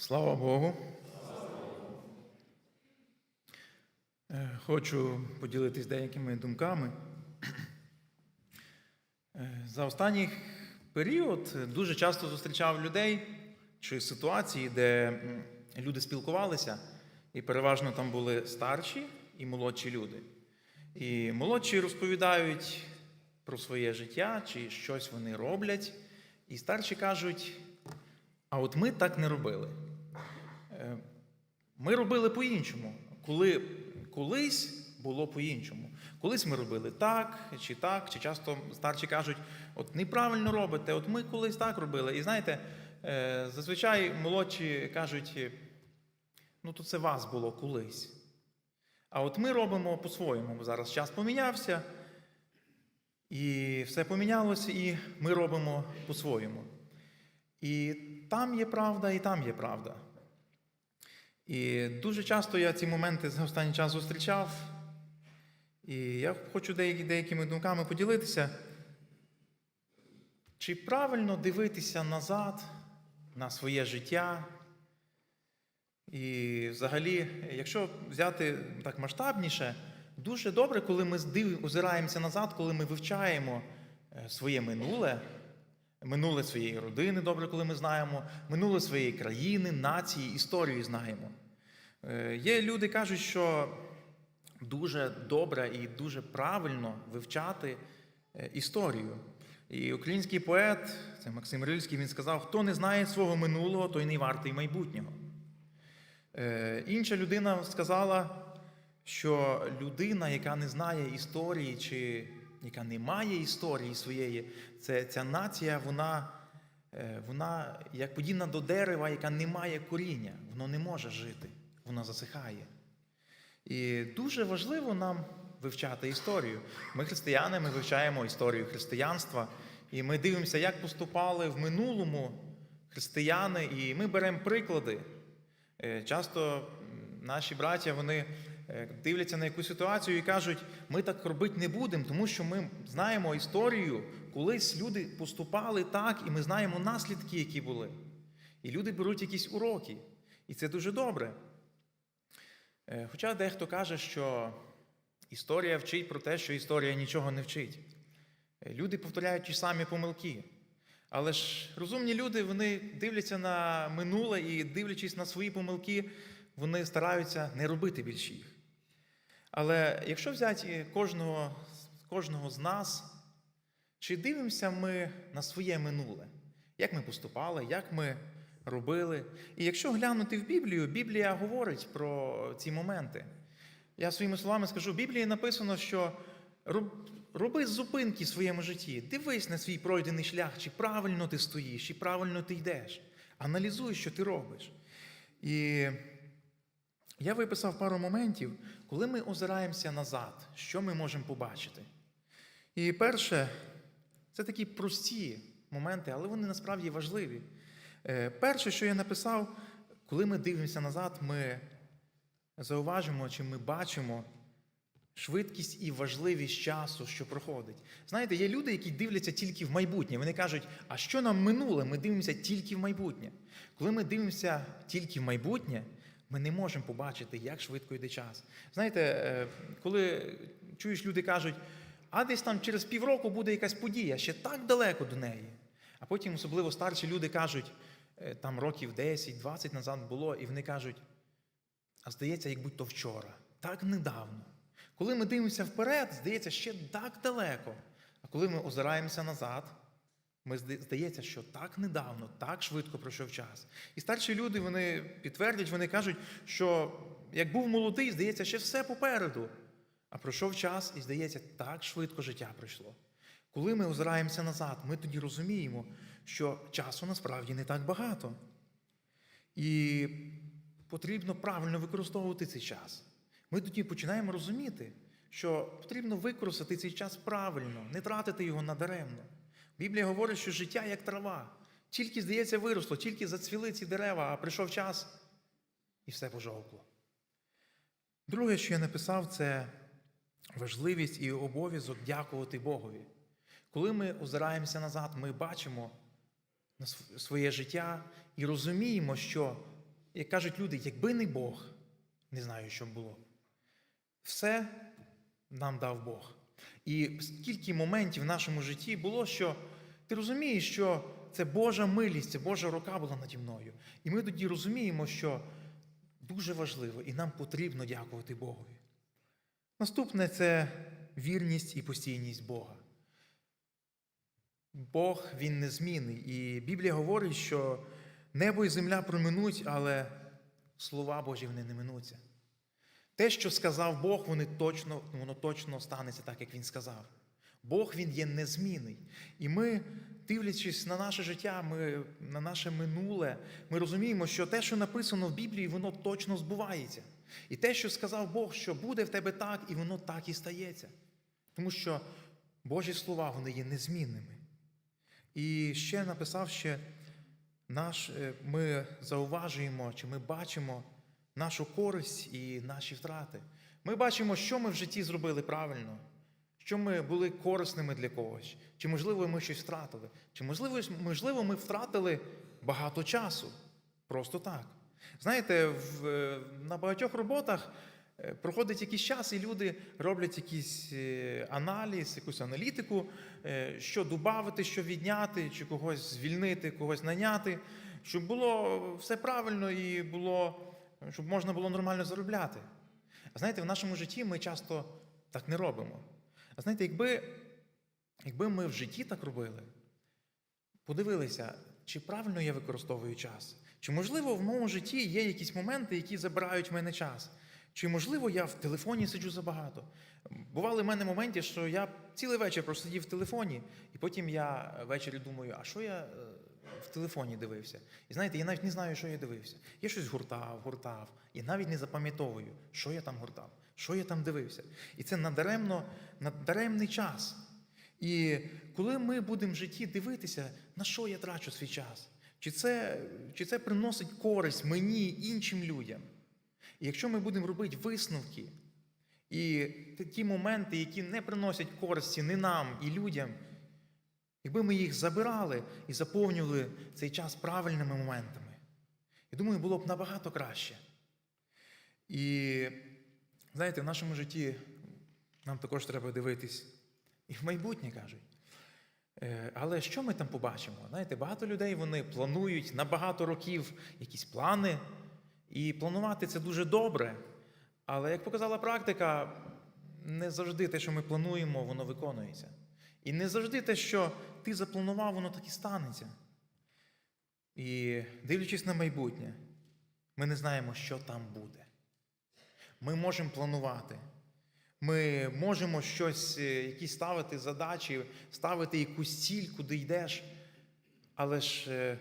Слава Богу. Е, Хочу поділитись деякими думками. Е, За останній період дуже часто зустрічав людей чи ситуації, де люди спілкувалися, і переважно там були старші і молодші люди. І молодші розповідають про своє життя, чи щось вони роблять, і старші кажуть, а от ми так не робили. Е, Ми робили по-іншому. Коли колись було по-іншому. Колись ми робили так, чи так, чи часто старші кажуть, от неправильно робите, от ми колись так робили. І знаєте, е, зазвичай молодші кажуть, ну то це вас було колись. А от ми робимо по-своєму. Зараз час помінявся, і все помінялося, і ми робимо по-своєму. І там є правда, і там є правда. І дуже часто я ці моменти за останній час зустрічав. І я хочу деякі, деякими думками поділитися. Чи правильно дивитися назад на своє життя? І взагалі, якщо взяти так масштабніше, дуже добре, коли ми озираємося назад, коли ми вивчаємо е, своє минуле, минуле своєї родини, добре, коли ми знаємо, минуле своєї країни, нації, історію знаємо. Е, Є люди, кажуть, що дуже добре і дуже правильно вивчати е, історію. І український поет, це Максим Рильський, він сказав: хто не знає свого минулого, той не вартий майбутнього. Е, Інша людина сказала, що людина, яка не знає історії, чи яка не має історії своєї, це ця нація, вона, вона як подібна до дерева, яка не має коріння, воно не може жити, воно засихає. І дуже важливо нам вивчати історію. Ми християни, ми вивчаємо історію християнства, і ми дивимося, як поступали в минулому християни, і ми беремо приклади. Е, Часто наші браття вони е, дивляться на якусь ситуацію і кажуть, ми так робити не будемо, тому що ми знаємо історію, колись люди поступали так, і ми знаємо наслідки, які були. І люди беруть якісь уроки. І це дуже добре. Е, Хоча дехто каже, що історія вчить про те, що історія нічого не вчить. Е, Люди повторяють ті самі помилки. Але ж розумні люди вони дивляться на минуле і, дивлячись на свої помилки, вони стараються не робити більше їх. Але якщо взяти кожного, кожного з нас, чи дивимося ми на своє минуле, як ми поступали, як ми робили? І якщо глянути в Біблію, Біблія говорить про ці моменти. Я своїми словами скажу, в Біблії написано, що роби зупинки в своєму житті, дивись на свій пройдений шлях, чи правильно ти стоїш, чи правильно ти йдеш. Аналізуй, що ти робиш. І я виписав пару моментів, коли ми озираємося назад, що ми можемо побачити. І перше, це такі прості моменти, але вони насправді важливі. Е, Перше, що я написав, коли ми дивимося назад, ми зауважимо чи ми бачимо швидкість і важливість часу, що проходить. Знаєте, є люди, які дивляться тільки в майбутнє. Вони кажуть, а що нам минуле? Ми дивимося тільки в майбутнє. Коли ми дивимося тільки в майбутнє, ми не можемо побачити, як швидко йде час. Знаєте, е, коли чуєш, люди кажуть, а десь там через півроку буде якась подія, ще так далеко до неї. А потім, особливо старші люди кажуть, там років 10-20 назад було, і вони кажуть, а здається, як будь-то вчора, так недавно. Коли ми дивимося вперед, здається, ще так далеко. А коли ми озираємося назад, ми здається, що так недавно, так швидко пройшов час. І старші люди вони підтвердять, вони кажуть, що як був молодий, здається, ще все попереду. А пройшов час, і здається, так швидко життя пройшло. Коли ми озираємося назад, ми тоді розуміємо, що часу насправді не так багато. І потрібно правильно використовувати цей час. Ми тоді починаємо розуміти, що потрібно використати цей час правильно, не тратити його надаремно. Біблія говорить, що життя як трава. Тільки, здається, виросло, тільки зацвіли ці дерева, а прийшов час і все пожовкло. Друге, що я написав, це важливість і обов'язок дякувати Богові. Коли ми озираємося назад, ми бачимо своє життя і розуміємо, що як кажуть люди, якби не Бог, не знаю, що було. Все нам дав Бог. І скільки моментів в нашому житті було, що ти розумієш, що це Божа милість, це Божа рука була наді мною. І ми тоді розуміємо, що дуже важливо, і нам потрібно дякувати Богові. Наступне це вірність і постійність Бога. Бог він незмінний. І Біблія говорить, що небо і земля проминуть, але слова Божі вони не минуться. Те, що сказав Бог, вони точно, воно точно станеться так, як Він сказав. Бог він є незмінний. І ми, дивлячись на наше життя, ми, на наше минуле, ми розуміємо, що те, що написано в Біблії, воно точно збувається. І те, що сказав Бог, що буде в тебе так, і воно так і стається. Тому що Божі слова вони є незмінними. І ще написав ще наш, е, ми зауважуємо, чи ми бачимо нашу користь і наші втрати. Ми бачимо, що ми в житті зробили правильно, що ми були корисними для когось, чи, можливо, ми щось втратили, чи, можливо, можливо, ми втратили багато часу. Просто так. Знаєте, в, е, на багатьох роботах проходить якийсь час, і люди роблять якийсь е, аналіз, якусь аналітику, е, що додати, що відняти, чи когось звільнити, когось наняти, щоб було все правильно і було, щоб можна було нормально заробляти. А знаєте, в нашому житті ми часто так не робимо. А знаєте, якби, якби ми в житті так робили, подивилися, чи правильно я використовую час, чи можливо в моєму житті є якісь моменти, які забирають в мене час. Чи можливо я в телефоні сиджу забагато? Бували в мене моменти, що я цілий вечір просидів в телефоні, і потім я ввечері думаю, а що я е, в телефоні дивився? І знаєте, я навіть не знаю, що я дивився. Я щось гуртав, гуртав, і навіть не запам'ятовую, що я там гуртав, що я там дивився. І це надаремно, надаремний час. І коли ми будемо в житті дивитися, на що я трачу свій час, чи це, чи це приносить користь мені, іншим людям. І якщо ми будемо робити висновки, і ті моменти, які не приносять користі ні нам, і людям, якби ми їх забирали і заповнювали цей час правильними моментами, я думаю, було б набагато краще. І знаєте, в нашому житті нам також треба дивитись і в майбутнє кажуть. Е, Але що ми там побачимо? Знаєте, багато людей вони планують на багато років якісь плани, і планувати це дуже добре. Але як показала практика, не завжди те, що ми плануємо, воно виконується. І не завжди те, що ти запланував, воно так і станеться. І дивлячись на майбутнє, ми не знаємо, що там буде. Ми можемо планувати. Ми можемо щось, е, якісь ставити задачі, ставити якусь ціль, куди йдеш. Але ж е,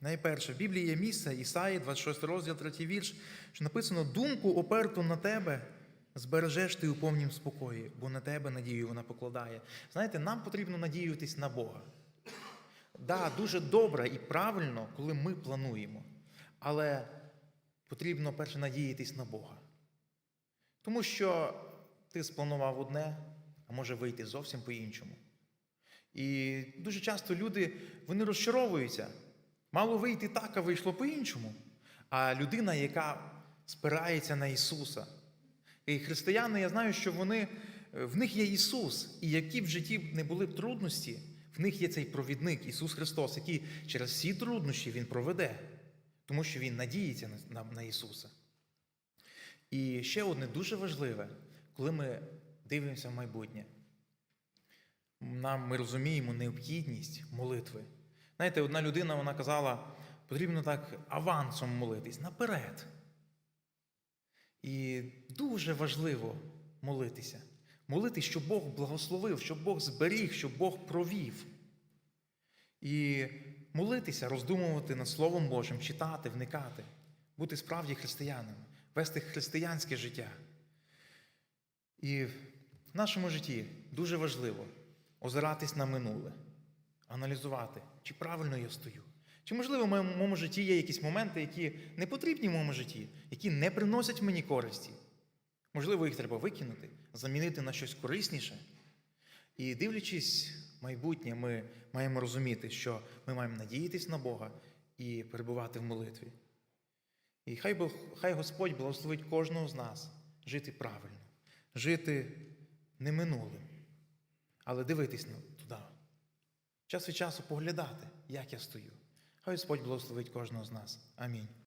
найперше, в Біблії є місце, Ісаї, 26 розділ, 3 вірш, що написано: думку оперту на тебе збережеш ти у повнім спокої, бо на тебе надію вона покладає. Знаєте, нам потрібно надіятись на Бога. Да, дуже добре і правильно, коли ми плануємо, але потрібно перше надіятись на Бога. Тому що ти спланував одне, а може вийти зовсім по-іншому. І дуже часто люди вони розчаровуються. Мало вийти так, а вийшло по-іншому. А людина, яка спирається на Ісуса. І християни, я знаю, що вони, в них є Ісус, і які б в житті не були б трудності, в них є цей провідник Ісус Христос, який через всі труднощі Він проведе, тому що Він надіється на, на, на Ісуса. І ще одне дуже важливе, коли ми дивимося в майбутнє, нам ми розуміємо необхідність молитви. Знаєте, одна людина вона казала, потрібно так авансом молитись наперед. І дуже важливо молитися. Молитись, щоб Бог благословив, щоб Бог зберіг, щоб Бог провів. І молитися, роздумувати над Словом Божим, читати, вникати, бути справді християнами, вести християнське життя. І в нашому житті дуже важливо озиратись на минуле, аналізувати, чи правильно я стою. Чи, можливо, в моєму житті є якісь моменти, які не потрібні в моєму житті, які не приносять мені користі. Можливо, їх треба викинути, замінити на щось корисніше. І дивлячись майбутнє, ми маємо розуміти, що ми маємо надіятись на Бога і перебувати в молитві. І хай, хай Господь благословить кожного з нас жити правильно, жити не минулим, але дивитись на. Час від часу поглядати, як я стою. Хай Господь благословить кожного з нас. Амінь.